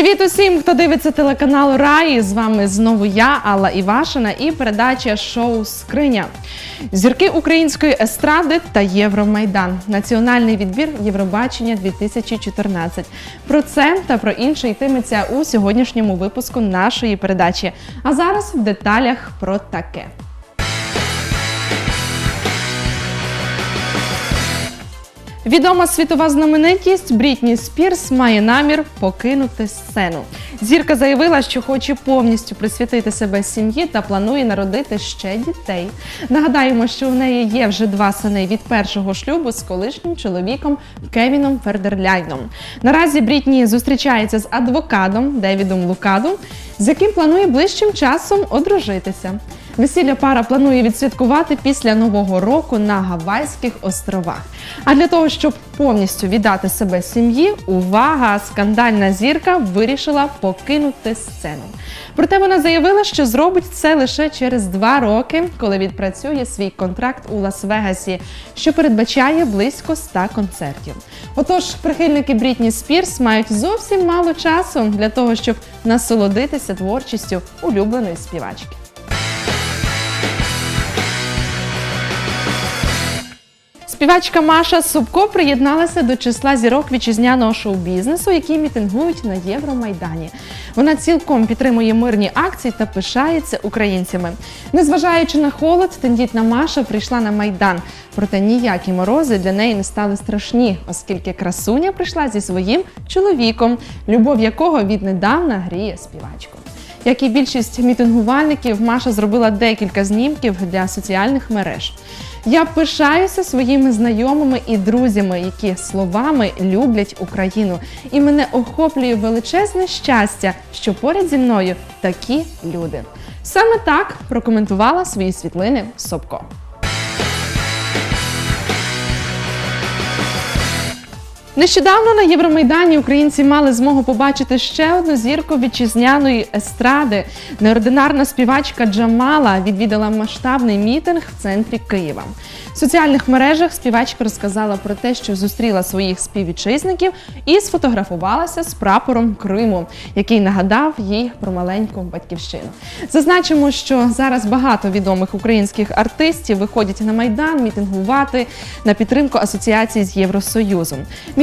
Привіт усім, хто дивиться телеканал Раї. З вами знову я, Алла Івашина, і передача шоу Скриня. Зірки української естради та Євромайдан. Національний відбір Євробачення 2014. Про це та про інше йтиметься у сьогоднішньому випуску нашої передачі. А зараз в деталях про таке. Відома світова знаменитість Брітні Спірс має намір покинути сцену. Зірка заявила, що хоче повністю присвятити себе сім'ї та планує народити ще дітей. Нагадаємо, що у неї є вже два сини від першого шлюбу з колишнім чоловіком Кевіном Фердерляйном. Наразі Брітні зустрічається з адвокатом Девідом Лукадом, з яким планує ближчим часом одружитися. Весілля пара планує відсвяткувати після нового року на Гавайських островах. А для того, щоб повністю віддати себе сім'ї, увага! Скандальна зірка вирішила покинути сцену. Проте вона заявила, що зробить це лише через два роки, коли відпрацює свій контракт у Лас-Вегасі, що передбачає близько 100 концертів. Отож, прихильники Брітні Спірс мають зовсім мало часу для того, щоб насолодитися творчістю улюбленої співачки. Співачка Маша Субко приєдналася до числа зірок вітчизняного шоу-бізнесу, які мітингують на Євромайдані. Вона цілком підтримує мирні акції та пишається українцями. Незважаючи на холод, тендітна Маша прийшла на майдан. Проте ніякі морози для неї не стали страшні, оскільки красуня прийшла зі своїм чоловіком, любов якого віднедавна гріє співачку. Як і більшість мітингувальників, Маша зробила декілька знімків для соціальних мереж. Я пишаюся своїми знайомими і друзями, які словами люблять Україну. І мене охоплює величезне щастя, що поряд зі мною такі люди. Саме так прокоментувала свої світлини Собко. Нещодавно на Євромайдані українці мали змогу побачити ще одну зірку вітчизняної естради. Неординарна співачка Джамала відвідала масштабний мітинг в центрі Києва. В соціальних мережах співачка розказала про те, що зустріла своїх співвітчизників і сфотографувалася з прапором Криму, який нагадав їй про маленьку батьківщину. Зазначимо, що зараз багато відомих українських артистів виходять на майдан мітингувати на підтримку асоціації з Євросоюзом.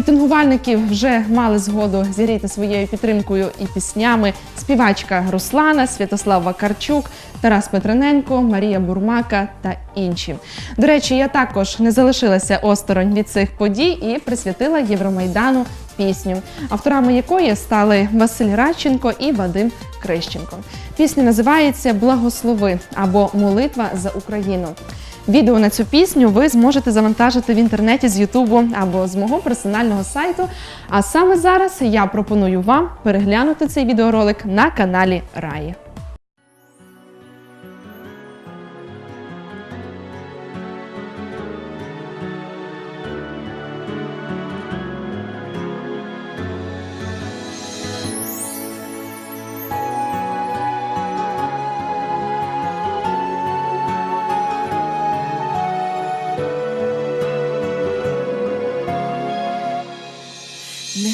Мітингувальники вже мали згоду зігріти своєю підтримкою і піснями співачка Руслана, Святослав Вакарчук, Тарас Петрененко, Марія Бурмака та інші. До речі, я також не залишилася осторонь від цих подій і присвятила Євромайдану пісню, авторами якої стали Василь Радченко і Вадим Крищенко. Пісня називається Благослови або Молитва за Україну. Відео на цю пісню ви зможете завантажити в інтернеті з Ютубу або з мого персонального сайту. А саме зараз я пропоную вам переглянути цей відеоролик на каналі Раї.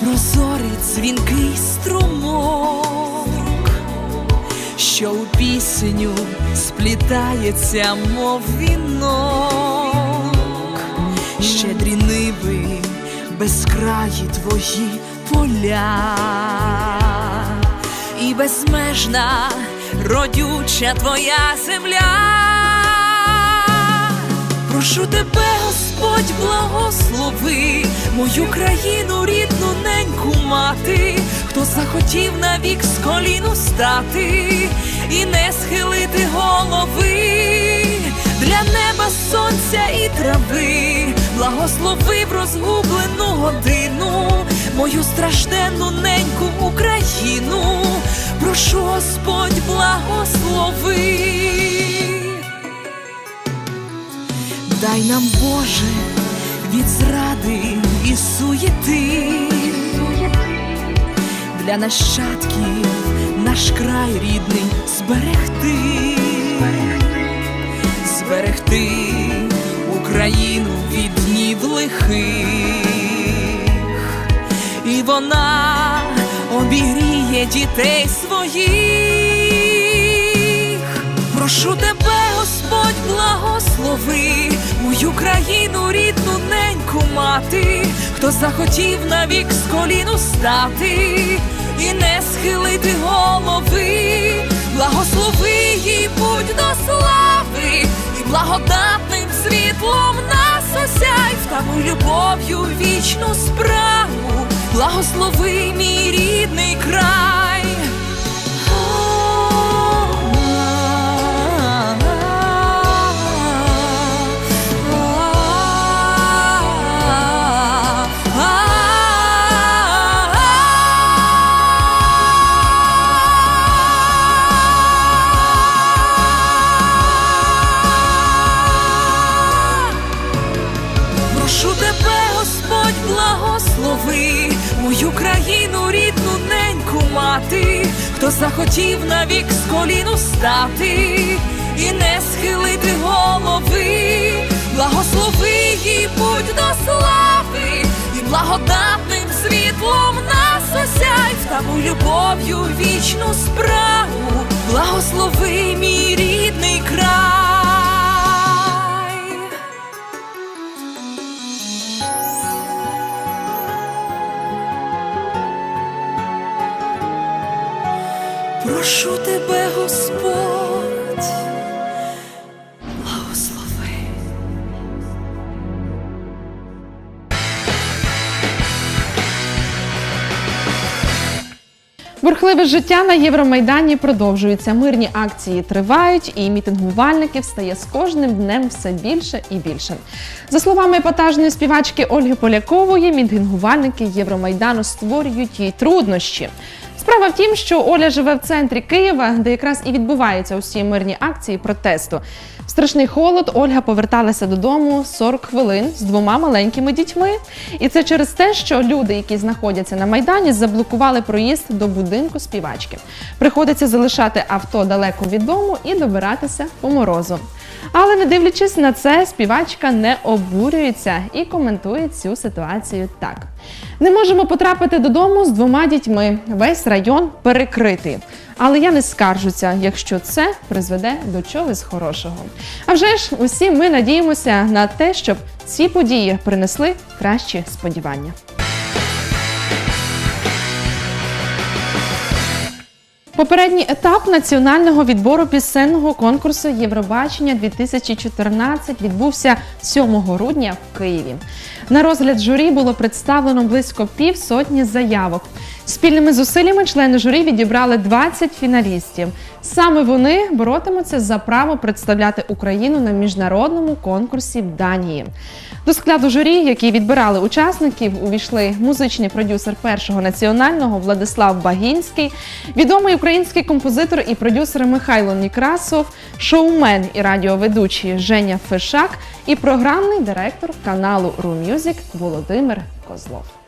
прозорий дзвінкий струмок, що у пісню сплітається, мов вінок, щедрі ниви, безкраї твої поля, і безмежна родюча твоя земля. Прошу тебе, Господь, благослови мою країну, рідну неньку мати, хто захотів навік з коліну стати і не схилити голови для неба, сонця і трави, благослови в розгублену годину, мою стражденну неньку Україну. Прошу Господь благослови. Дай нам Боже від зради і суєти. Для нащадків наш край рідний зберегти, зберегти Україну від днів лихих, і вона обігріє дітей своїх. Прошу тебе, Господь, благослови мою країну, рідну неньку мати, хто захотів навік з коліну стати і не схилити голови, благослови їй будь до слави, і благодатним світлом нас осяй, в тому любов'ю вічну справу, благослови мій рідний край. Хто захотів навік з коліну стати і не схилити голови, благослови їй будь до слави, і благодатним світлом нас осяй, тому любов'ю вічну справу, благослови мій рідний край. Прошу тебе, Господь, благослови. Бурхливе життя на Євромайдані продовжується. Мирні акції тривають, і мітингувальників стає з кожним днем все більше і більше. За словами епатажної співачки Ольги Полякової, мітингувальники Євромайдану створюють їй труднощі. Справа в тім, що Оля живе в центрі Києва, де якраз і відбуваються усі мирні акції протесту. В страшний холод Ольга поверталася додому 40 хвилин з двома маленькими дітьми. І це через те, що люди, які знаходяться на майдані, заблокували проїзд до будинку співачки. Приходиться залишати авто далеко від дому і добиратися по морозу. Але не дивлячись на це, співачка не обурюється і коментує цю ситуацію так: не можемо потрапити додому з двома дітьми. Весь район перекритий. Але я не скаржуся, якщо це призведе до чогось хорошого. А вже ж усі ми надіємося на те, щоб ці події принесли кращі сподівання. Попередній етап національного відбору пісенного конкурсу Євробачення 2014 відбувся 7 грудня в Києві. На розгляд журі було представлено близько півсотні заявок. Спільними зусиллями члени журі відібрали 20 фіналістів. Саме вони боротимуться за право представляти Україну на міжнародному конкурсі в Данії. До складу журі, які відбирали учасників, увійшли музичний продюсер першого національного Владислав Багінський, відомий український композитор і продюсер Михайло Нікрасов, шоумен і радіоведучий Женя Фишак і програмний директор каналу RuMusic Володимир Козлов.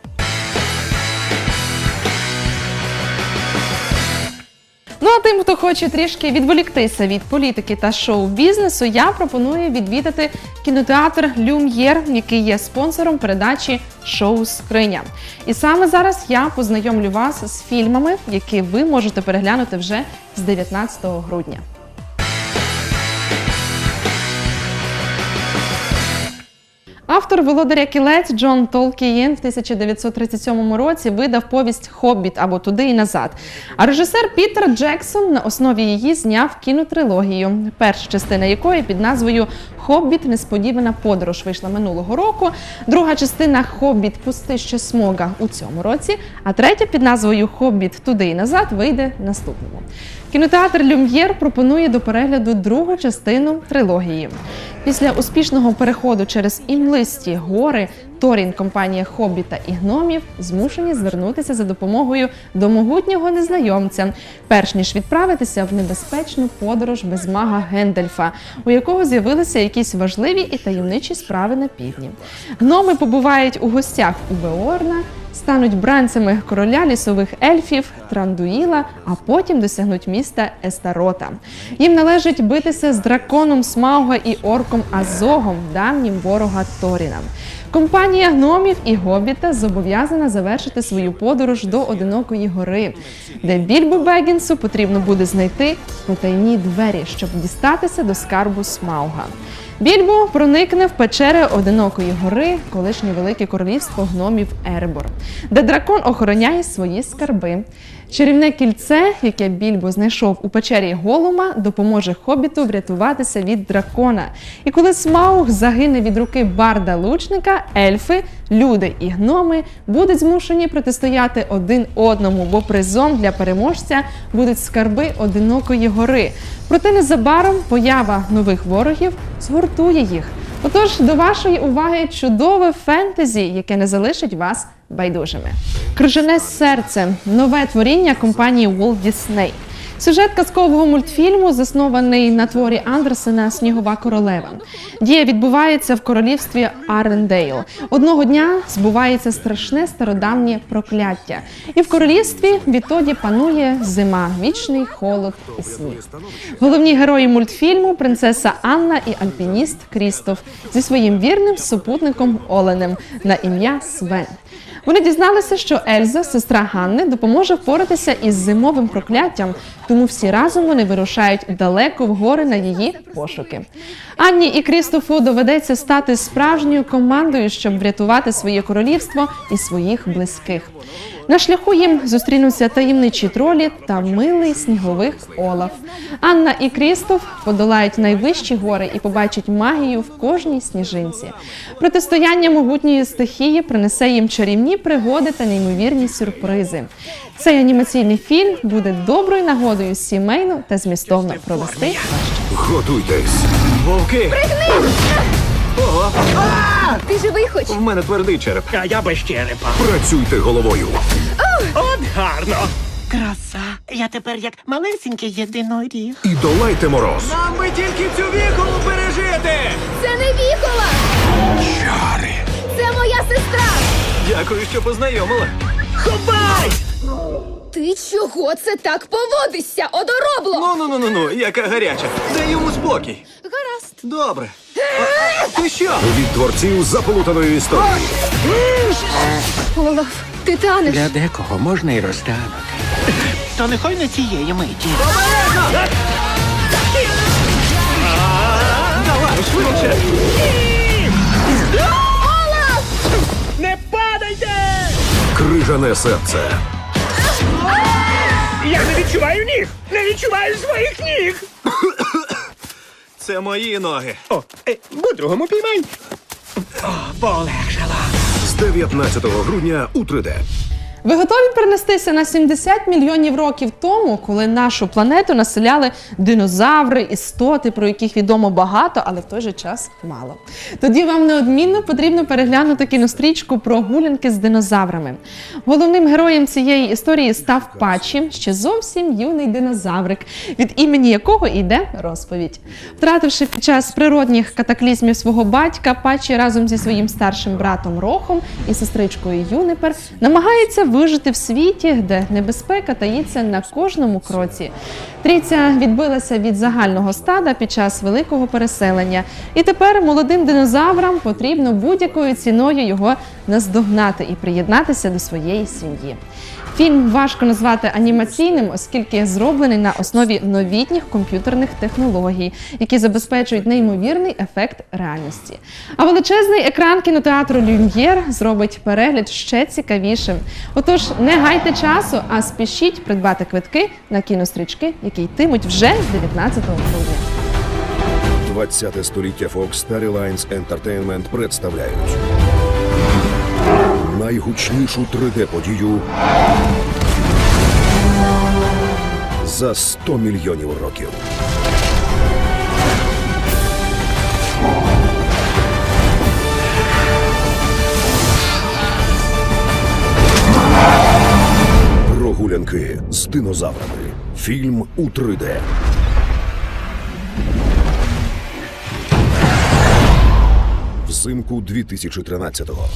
Ну а тим, хто хоче трішки відволіктися від політики та шоу-бізнесу, я пропоную відвідати кінотеатр Люм'єр, який є спонсором передачі Шоу Скриня. І саме зараз я познайомлю вас з фільмами, які ви можете переглянути вже з 19 грудня. Автор володаря кілець Джон Толкієн в 1937 році видав повість Хобіт або туди і назад. А режисер Пітер Джексон на основі її зняв кінотрилогію, перша частина якої під назвою Хобіт Несподівана подорож вийшла минулого року. Друга частина Хобіт Пустище Смога у цьому році. А третя під назвою Хобіт туди і назад вийде наступному. Кінотеатр Люм'єр пропонує до перегляду другу частину трилогії. Після успішного переходу через імлисті гори Торін, компанія Хобіта і гномів змушені звернутися за допомогою до могутнього незнайомця, перш ніж відправитися в небезпечну подорож без мага Гендельфа, у якого з'явилися якісь важливі і таємничі справи на півдні. Гноми побувають у гостях у Беорна, стануть бранцями короля лісових ельфів Трандуїла, а потім досягнуть міста Естарота. Їм належить битися з драконом Смауга і орком Азогом, давнім ворога Торіна. Компанія гномів і гобіта зобов'язана завершити свою подорож до одинокої гори, де Більбо Бегінсу потрібно буде знайти потайні двері, щоб дістатися до скарбу Смауга. Більбо проникне в печери одинокої гори, колишнє велике королівство гномів Ербор, де дракон охороняє свої скарби. Чарівне кільце, яке Більбо знайшов у печері Голума, допоможе хобіту врятуватися від дракона. І коли Смауг загине від руки барда лучника, ельфи, люди і гноми будуть змушені протистояти один одному, бо призом для переможця будуть скарби одинокої гори. Проте незабаром поява нових ворогів згуртує їх. Отож, до вашої уваги чудове фентезі, яке не залишить вас байдужими. Крижане серце нове творіння компанії Walt Disney. Сюжет казкового мультфільму заснований на творі Андерсена Снігова королева. Дія відбувається в королівстві Арендейл. Одного дня збувається страшне стародавнє прокляття, і в королівстві відтоді панує зима, вічний холод і сніг. Головні герої мультфільму принцеса Анна і альпініст Крістоф зі своїм вірним супутником Оленем на ім'я Свен. Вони дізналися, що Ельза, сестра Ганни, допоможе впоратися із зимовим прокляттям, тому всі разом вони вирушають далеко в гори на її пошуки. Анні і Крістофу доведеться стати справжньою командою, щоб врятувати своє королівство і своїх близьких. На шляху їм зустрінуться таємничі тролі та милий снігових Олаф. Анна і Крістоф подолають найвищі гори і побачать магію в кожній сніжинці. Протистояння могутньої стихії принесе їм чарівні пригоди та неймовірні сюрпризи. Цей анімаційний фільм буде доброю нагодою сімейно та змістовно провести ваш час. Ти живий хоч? В мене твердий череп. А я без черепа. Працюйте головою. От гарно. Краса. Я тепер як малесенький єдиноріг. І долайте мороз. Нам би тільки цю віхолу пережити! Це не віхола! Чари. Це моя сестра! Дякую, що познайомила. Ховай! Ти чого це так поводишся, одоробло? Ну, ну, ну, ну, ну, яка гаряча. Дай йому спокій. Гаразд. Добре. Ти що? Від творців заплутаної історії. Олаф, ти танеш. Для декого можна і розтанути. То нехай не цієї миті. Давай, швидше. Не падайте! Крижане серце. Я не відчуваю ніг! Не відчуваю своїх ніг! Це мої ноги. О, е, по-другому піймай. О, полегшало. З 19 грудня у 3D. Ви готові перенестися на 70 мільйонів років тому, коли нашу планету населяли динозаври, істоти, про яких відомо багато, але в той же час мало. Тоді вам неодмінно потрібно переглянути кінострічку про гулянки з динозаврами. Головним героєм цієї історії став Пачі, ще зовсім юний динозаврик, від імені якого йде розповідь. Втративши під час природних катаклізмів свого батька, Пачі разом зі своїм старшим братом Рохом і сестричкою Юнипер намагається вижити в світі, де небезпека таїться на кожному кроці. Трійця відбилася від загального стада під час великого переселення, і тепер молодим динозаврам потрібно будь-якою ціною його наздогнати і приєднатися до своєї сім'ї. Фільм важко назвати анімаційним, оскільки зроблений на основі новітніх комп'ютерних технологій, які забезпечують неймовірний ефект реальності. А величезний екран кінотеатру Люм'єр зробить перегляд ще цікавішим. Отож, не гайте часу, а спішіть придбати квитки на кінострічки, які йтимуть вже 19 грудня. 20 століття Fox та Reliance Entertainment представляють найгучнішу 3D-подію за 100 мільйонів років. Зірки з динозаврами. Фільм у 3D. Взимку 2013-го.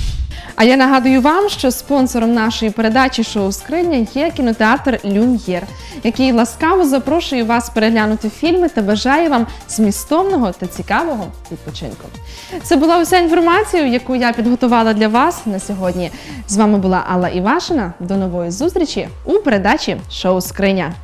А я нагадую вам, що спонсором нашої передачі шоу Скриня є кінотеатр Люм'єр, який ласкаво запрошує вас переглянути фільми та бажає вам змістовного та цікавого відпочинку. Це була уся інформація, яку я підготувала для вас на сьогодні. З вами була Алла Івашина. До нової зустрічі у передачі Шоу Скриня.